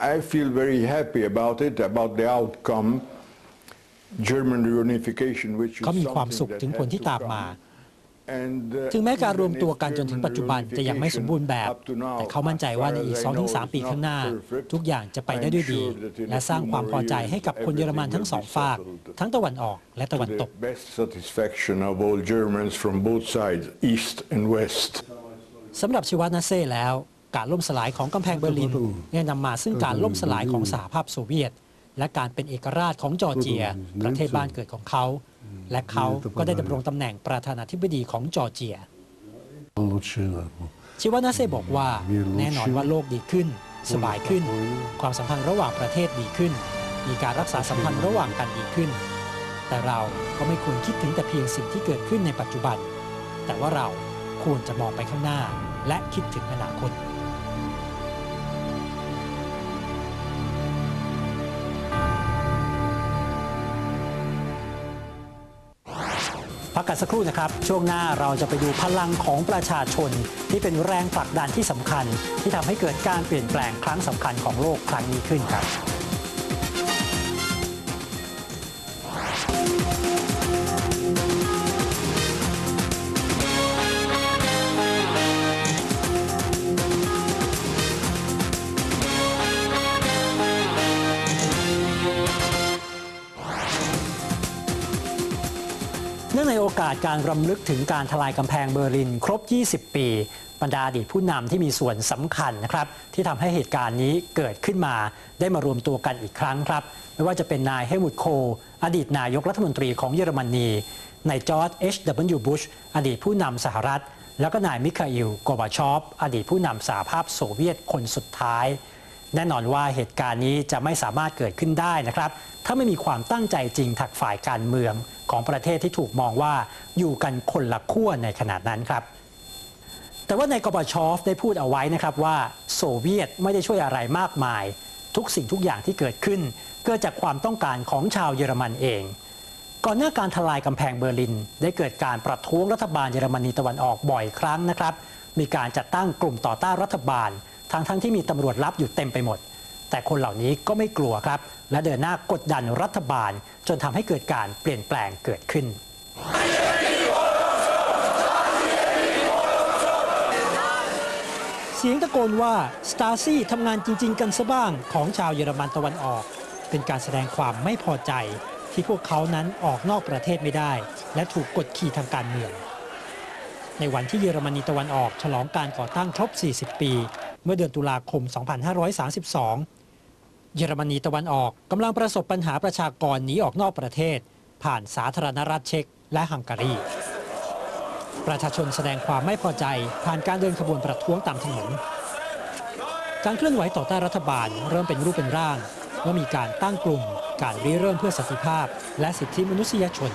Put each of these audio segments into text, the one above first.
I feel very happy about it, about the outcome. German reunification, which is เขามีความ something สุข that ถึงผล had ที่ to ตามมา come. And, uh, ถึงแม้การรวม even ตัว if กันจนถึง German ปัจจุบันจะยังไม่สมบูรณ์แบบ reunification up to now, แต่เขามั่นใจว่าในอีก as far as I know, 2-3 ปี is ข้างหน้า not perfect. ทุกอย่างจะไปได้ด้วยดี I'm sure that in a และสร้าง few ความ more พอใจ years, ให้กับคนเยอรมันทั้งสอง everything will ฝาก be settled. ทั้งตะวันออกและตะวันต the ก best satisfaction of all Germans from both sides, East and West. สำหรับชิวานาเซ่แล้ว การล่มสลายของกำแพงเบอร์ลินเนี่ยนำมาซึ่งการล่มสลายของสหภาพโซเวียต และการเป็นเอกราชของจอร์เจีย ประเทศบ้านเกิดของเขา และเขาก็ได้ดำรงตำแหน่งประธานาธิบดีของจอร์เจียชิวานาเซบอกว่าแน่นอนว่าโลกดีขึ้น สบายขึ้น ความสัมพันธ์ระหว่างประเทศดีขึ้น มีการรักษาสัมพันธ์ระหว่างกันดีขึ้น แต่เราก็ไม่ควรคิดถึงแต่เพียงสิ่งที่เกิดขึ้นในปัจจุบัน แต่ว่าเราควรจะมองไปข้างหน้า และคิดถึงอนาคต พักกันสักครู่นะครับ ช่วงหน้าเราจะไปดูพลังของประชาชน ที่เป็นแรงผลักดันที่สำคัญ ที่ทำให้เกิดการเปลี่ยนแปลงครั้งสำคัญของโลกครั้งนี้ขึ้นครับ กาสการรำลึกถึงการทลายกำแพงเบอร์ลินครบ 20 ปี บรรดาอดีตผู้นำที่มีส่วนสำคัญนะครับที่ทำให้เหตุการณ์นี้เกิดขึ้นมา ได้มารวมตัวกันอีกครั้งครับ ไม่ว่าจะเป็นนายเฮมุตโค อดีตนายกรัฐมนตรีของเยอรมนี นายจอร์จ H.W. บุชอดีตผู้นำสหรัฐ แล้วก็นายมิคาอิลโกบาชอฟอดีตผู้นำสหภาพโซเวียตคนสุดท้าย แน่นอนว่าเหตุการณ์นี้จะไม่สามารถเกิดขึ้นได้นะครับ ถ้าไม่มีความตั้งใจจริงถักฝ่ายการเมืองของประเทศที่ถูกมองว่าอยู่กันคนละขั้วในขณะนั้นครับ แต่ว่าในกบชอฟได้พูดเอาไว้นะครับว่าโซเวียตไม่ได้ช่วยอะไรมากมาย ทุกสิ่งทุกอย่างที่เกิดขึ้น เกิดจากความต้องการของชาวเยอรมันเอง ก่อนหน้าการทลายกำแพงเบอร์ลิน ได้เกิดการประท้วงรัฐบาลเยอรมนีตะวันออกบ่อยครั้งนะครับ มีการจัดตั้งกลุ่มต่อต้านรัฐบาล ทั้งทั้งที่มีตำรวจลับอยู่เต็มไปหมด แต่คนเหล่านี้ก็ไม่กลัวครับ และเดินหน้ากดดันรัฐบาล จนทำให้เกิดการเปลี่ยนแปลงเกิดขึ้นเสียงตะโกนว่าสตาซี่ทำงานจริง ๆ กันซะบ้างของชาวเยอรมันตะวันออก เป็นการแสดงความไม่พอใจ ที่พวกเขานั้นออกนอกประเทศไม่ได้ และถูกกดขี่ทางการเมือง ในวันที่เยอรมนีตะวันออก ฉลองการก่อตั้งครบ 40 ปี เมื่อเดือนตุลาคม 2532 เยอรมนีตะวันออกกำลังประสบปัญหาประชากรหนีออกนอกประเทศ ผ่านสาธารณรัฐเช็กและฮังการี ประชาชนแสดงความไม่พอใจผ่านการเดินขบวนประท้วงตามถนน การเคลื่อนไหวต่อต้านรัฐบาลเริ่มเป็นรูปเป็นร่างเมื่อมีการตั้งกลุ่ม การริเริ่มเพื่อสันติภาพ และสิทธิมนุษยชน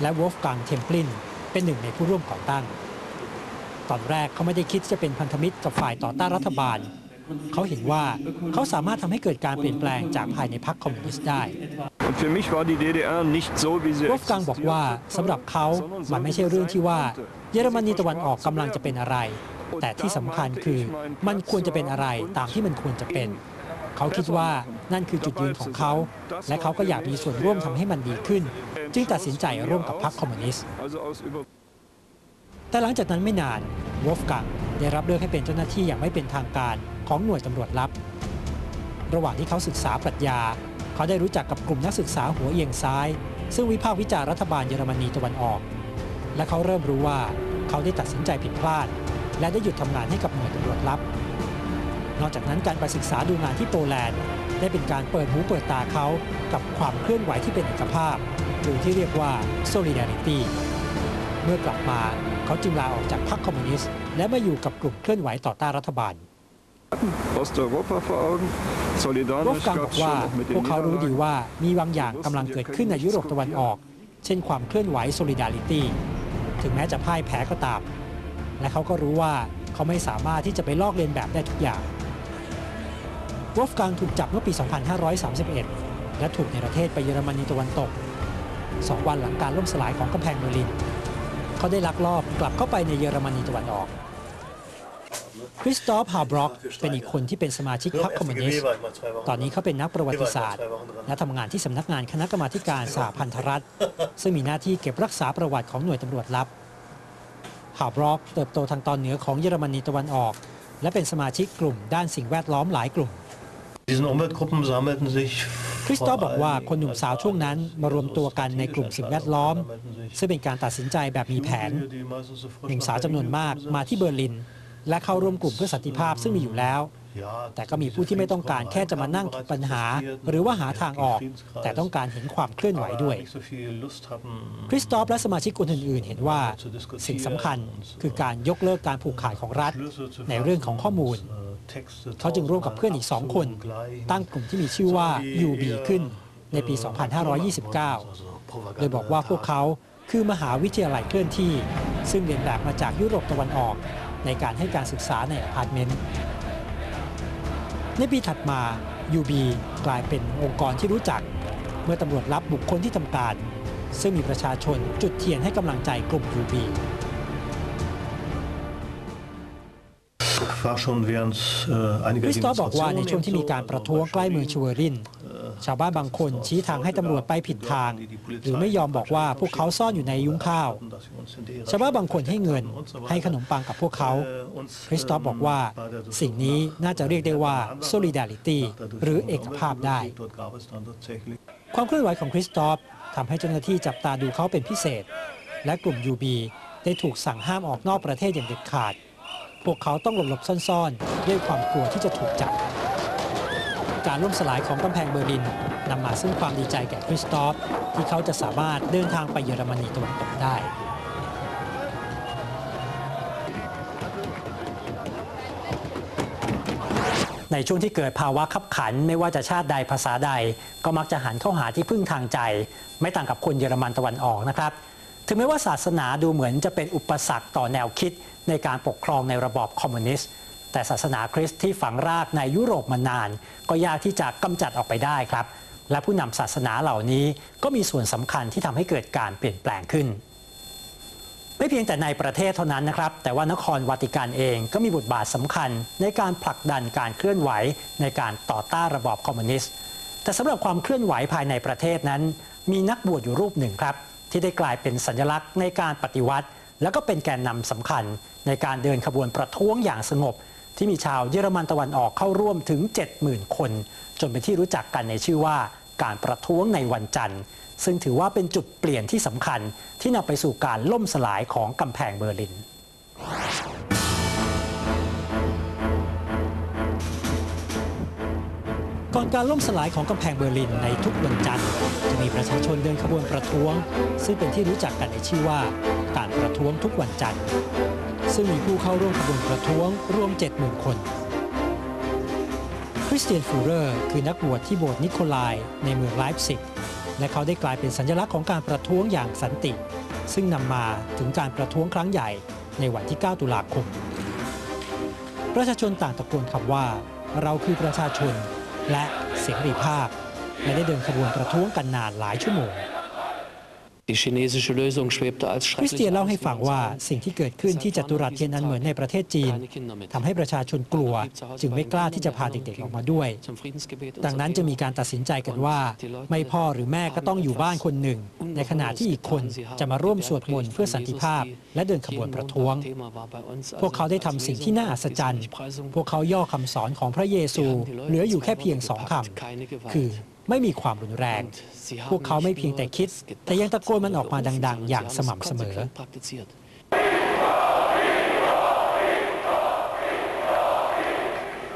และวอล์ฟกังเทมปลินเป็นหนึ่งในผู้ร่วมก่อตั้ง ตอนแรกเขาไม่ได้คิดจะเป็นพันธมิตรกับฝ่ายต่อต้านรัฐบาล เขาเห็นว่าเขาสามารถทำให้เกิดการเปลี่ยนแปลงจากภายในพรรคคอมมิวนิสต์ได้วอฟกังบอกว่าสำหรับเขามันไม่ใช่เรื่องที่ว่า เยอรมนีตะวันออกกำลังจะเป็นอะไร แต่ที่สำคัญคือมันควรจะเป็นอะไรตามที่มันควรจะเป็นเขาคิดว่านั่นคือจุดยืนของเขา และเขาก็อยากมีส่วนร่วมทำให้มันดีขึ้น จึงตัดสินใจร่วมกับพรรคคอมมิวนิสต์ แต่หลังจากนั้นไม่นานวอฟกังได้รับเลือกให้เป็นเจ้าหน้าที่อย่างไม่เป็นทางการของหน่วยตำรวจลับ ระหว่างที่เขาศึกษาปรัชญา เขาได้รู้จักกับกลุ่มนักศึกษาหัวเอียงซ้าย ซึ่งวิพากษ์วิจารณ์รัฐบาลเยอรมนีตะวันออก และเขาเริ่มรู้ว่าเขาได้ตัดสินใจผิดพลาด และได้หยุดทำงานให้กับหน่วยตำรวจลับ นอกจากนั้นการไปศึกษาดูงานที่โปแลนด์ ได้เป็นการเปิดหูเปิดตาเขากับความเคลื่อนไหวที่เป็นเอกภาพ หรือที่เรียกว่า solidarity เมื่อกลับมาเขาจึงลาออกจากพรรคคอมมิวนิสต์และมาอยู่กับกลุ่มเคลื่อนไหวต่อต้านรัฐบาล Osteuropa vor Augen. วอฟ Solidarisch กังบ gab อก es ว่า schon noch mit พว den กเขารู้ดี Niederlanden. ว่ามีบางอย่างกำลังเกิดขึ้นในยุโรปตะวันออก เช่นความเคลื่อนไหว solidarity ถึงแม้จะพ่ายแพ้ก็ตาม และเขาก็รู้ว่าเขาไม่สามารถที่จะไปลอกเลียนแบบได้ทุกอย่างวอฟกังถูกจับเมื่อปี 2531 และถูกในประเทศไปเยอรมนีตะวันตก สองวันหลังการล่มสลายของกำแพงเบอร์ลิน เขาได้ลักลอบกลับเข้าไปในเยอรมนีตะวันออกคริสตอฟฮาบร็อกเป็นอีกคนที่เป็นสมาชิกพรรคคอมมิวนิสต์ ตอนนี้เขาเป็นนักประวัติศาสตร์ และทำงานที่สำนักงานคณะกรรมาการสหพันธรัฐ ซึ่งมีหน้าที่เก็บรักษาประวัติของหน่วยตำรวจลับฮาบร็อกเติบโตทางตอนเหนือของเยอรมนีตะวันออก และเป็นสมาชิกกลุ่มด้านสิ่งแวดล้อมหลายกลุ่ม คริสตอฟบอกว่าคนหนุ่มสาวช่วงนั้นมารวมตัวกันในกลุ่มสิ่งแวดล้อม ซึ่งเป็นการตัดสินใจแบบมีแผน หนุ่มสาวจำนวนมากมาที่เบอร์ลิน และเข้าร่วมกลุ่มเพื่อสันติภาพซึ่งมีอยู่แล้ว แต่ก็มีผู้ที่ไม่ต้องการแค่จะมานั่งถกปัญหา หรือว่าหาทางออก แต่ต้องการเห็นความเคลื่อนไหวด้วย คริสตอฟและสมาชิกคนอื่นๆ เห็นว่าสิ่งสำคัญคือการยกเลิกการผูกขาดของรัฐ ในเรื่องของข้อมูล เขาจึงร่วมกับเพื่อนอีกสองคน ตั้งกลุ่มที่มีชื่อว่า UB ขึ้นในปี 2529 โดยบอกว่าพวกเขาคือมหาวิทยาลัยเคลื่อนที่ ซึ่งเรียนแบบมาจากยุโรปตะวันออก ในการให้การศึกษาในอพาร์ตเมนต์ ในปีถัดมา UB กลายเป็นองค์กรที่รู้จัก เมื่อตำรวจรับบุคคลที่ทำการ ซึ่งมีประชาชนจุดเทียนให้กำลังใจกลุ่ม UB คริสตอฟบอกว่าในช่วงที่มีการประท้วงใกล้เมืองชูเวริน ชาวบ้านบางคนชี้ทางให้ตำรวจไปผิดทาง หรือไม่ยอมบอกว่าพวกเขาซ่อนอยู่ในยุ้งข้าว ชาวบ้านบางคนให้เงิน ให้ขนมปังกับพวกเขา คริสตอฟบอกว่า สิ่งนี้น่าจะเรียกได้ว่า solidarity หรือเอกภาพได้ ความเคลื่อนไหวของคริสตอฟทำให้เจ้าหน้าที่จับตาดูเขาเป็นพิเศษ และกลุ่ม UB ได้ถูกสั่งห้ามออกนอกประเทศอย่างเด็ดขาด พวกเขาต้องหลบๆซ่อนๆ ด้วยความกลัวที่จะถูกจับ การล่มสลายของกำแพงเบอร์ลินนำมาซึ่งความดีใจแก่คริสตอฟที่เขาจะสามารถเดินทางไปเยอรมนีตะวันตกได้ในช่วงที่เกิดภาวะขับขันไม่ว่าจะชาติใดภาษาใด ก็มักจะหันเข้าหาที่พึ่งทางใจ ไม่ต่างกับคนเยอรมันตะวันออกนะครับ ถึงแม้ว่าศาสนาดูเหมือนจะเป็นอุปสรรคต่อแนวคิดในการปกครองในระบอบคอมมิวนิสต์ แต่ศาสนาคริสต์ที่ฝังรากในยุโรปมานาน ก็ยากที่จะกำจัดออกไปได้ครับ และผู้นำศาสนาเหล่านี้ก็มีส่วนสำคัญที่ทำให้เกิดการเปลี่ยนแปลงขึ้น ไม่เพียงแต่ในประเทศเท่านั้นนะครับ แต่ว่านครวาติกันเองก็มีบทบาทสำคัญในการผลักดันการเคลื่อนไหวในการต่อต้านระบอบคอมมิวนิสต์ แต่สำหรับความเคลื่อนไหวภายในประเทศนั้น มีนักบวชอยู่รูปหนึ่งครับ ที่ได้กลายเป็นสัญลักษณ์ในการปฏิวัติ และก็เป็นแกนนำสำคัญในการเดินขบวนประท้วงอย่างสงบ ที่มีชาวเยอรมันตะวันออกเข้าร่วมถึง 70,000 คน จนเป็นที่รู้จักกันในชื่อว่าการประท้วงในวันจันทร์ ซึ่งถือว่าเป็นจุดเปลี่ยนที่สำคัญที่นำไปสู่การล่มสลายของกำแพงเบอร์ลิน อนการล่มสลายของกำแพงเบอร์ลินในทุกวันจันทร์จะมีประชาชนเดินขบวนประท้วง ซึ่งเป็นที่รู้จักกันในชื่อว่าการประท้วงทุกวันจันทร์ ซึ่งมีผู้เข้าร่วมขบวนประท้วงรวม 70,000 คน คริสเตียนฟูเรอร์คือนักบวชที่โบสถ์นิโคลายในเมืองไลฟ์ซิกและเขาได้กลายเป็นสัญลักษณ์ของการประท้วงอย่างสันติ ซึ่งนำมาถึงการประท้วงครั้งใหญ่ในวันที่ 9 ตุลาคม ประชาชนต่างตะโกนคำว่า เราคือประชาชน และเสรีภาพและได้เดินขบวนประท้วงกันนานหลายชั่วโมง คริสเตียน schrecklich เล่าให้ฟังว่าสิ่งที่เกิดขึ้นที่จัตุรัสเทียนอันเหมือนในประเทศจีนทำให้ประชาชนกลัว จึงไม่กล้าที่จะพาเด็กๆออกมาด้วย zum Friedensgebet ดังนั้นจะมีการตัดสินใจกันว่า ไม่พ่อหรือแม่ก็ต้องอยู่บ้านคนหนึ่ง ในขณะที่อีกคนจะมาร่วมสวดมนต์เพื่อสันติภาพ และเดินขบวนประท้วง พวกเขาได้ทำสิ่งที่น่าอัศจรรย์ พวกเขาย่อคำสอนของพระเยซู เหลืออยู่แค่เพียงสองคำคือ ไม่มีความรุนแรง พวกเขาไม่เพียงแต่คิด แต่ยังตะโกนมันออกมาดัง ๆ อย่างสม่ำเสมอ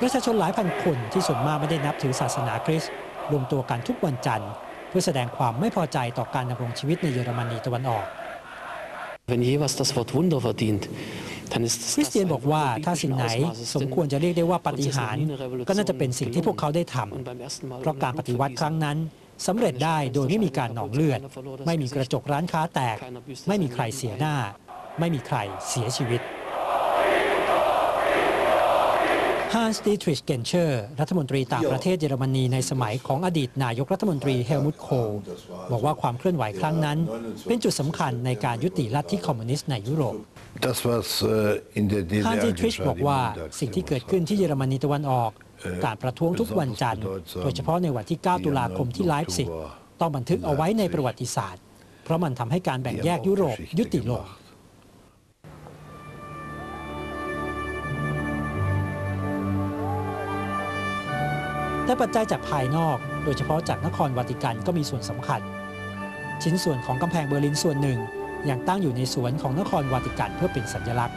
ประชาชนหลายพันคนที่ส่วนมากไม่ได้นับถือศาสนาคริสต์รวมตัวกันทุกวันจันทร์ เพื่อแสดงความไม่พอใจต่อการดำรงชีวิตในเยอรมนีตะวันออก Wenn je was das Wort Wunder verdient, คริสเตียนบอกว่าถ้าสิ่งไหนสมควรจะเรียกได้ว่าปฏิหารก็น่าจะเป็นสิ่งที่พวกเขาได้ทำเพราะการปฏิวัติครั้งนั้นสำเร็จได้โดยไม่มีการหนองเลือด ไม่มีกระจกร้านค้าแตก ไม่มีใครเสียหน้า ไม่มีใครเสียชีวิต ฮานส์ดีทริชเกนเชอร์ รัฐมนตรีต่างประเทศเยอรมนีในสมัยของอดีตนายกรัฐมนตรีเฮลมุตโคลบอกว่าความเคลื่อนไหวครั้งนั้น เป็นจุดสำคัญในการยุติลัทธิคอมมิวนิสต์ในยุโรป Das, was äh, in der ฮาน DDR ซีทริช geschah, บอก die ว่า Montagsrevolution. สิ่งที่เกิดขึ้นที่เยอรมนีตะวันออก การประท้วงทุกวันจันทร์ โดยเฉพาะในวันที่ 9 ตุลาคมที่ไลฟ์ซิกต้องบันทึกเอาไว้ในประวัติศาสตร์ เพราะมันทำให้การแบ่ง Die แย haben ก auch ยุโรป Geschichte ยุติลง แต่ปัจจัยจากภายนอก โดยเฉพาะจากนครวาติกันก็มีส่วนสำคัญ ชิ้นส่วนของกำแพงเบอร์ลินส่วนหนึ่งยังตั้งอยู่ในสวนของนครวาติกันเพื่อเป็นสัญลักษณ์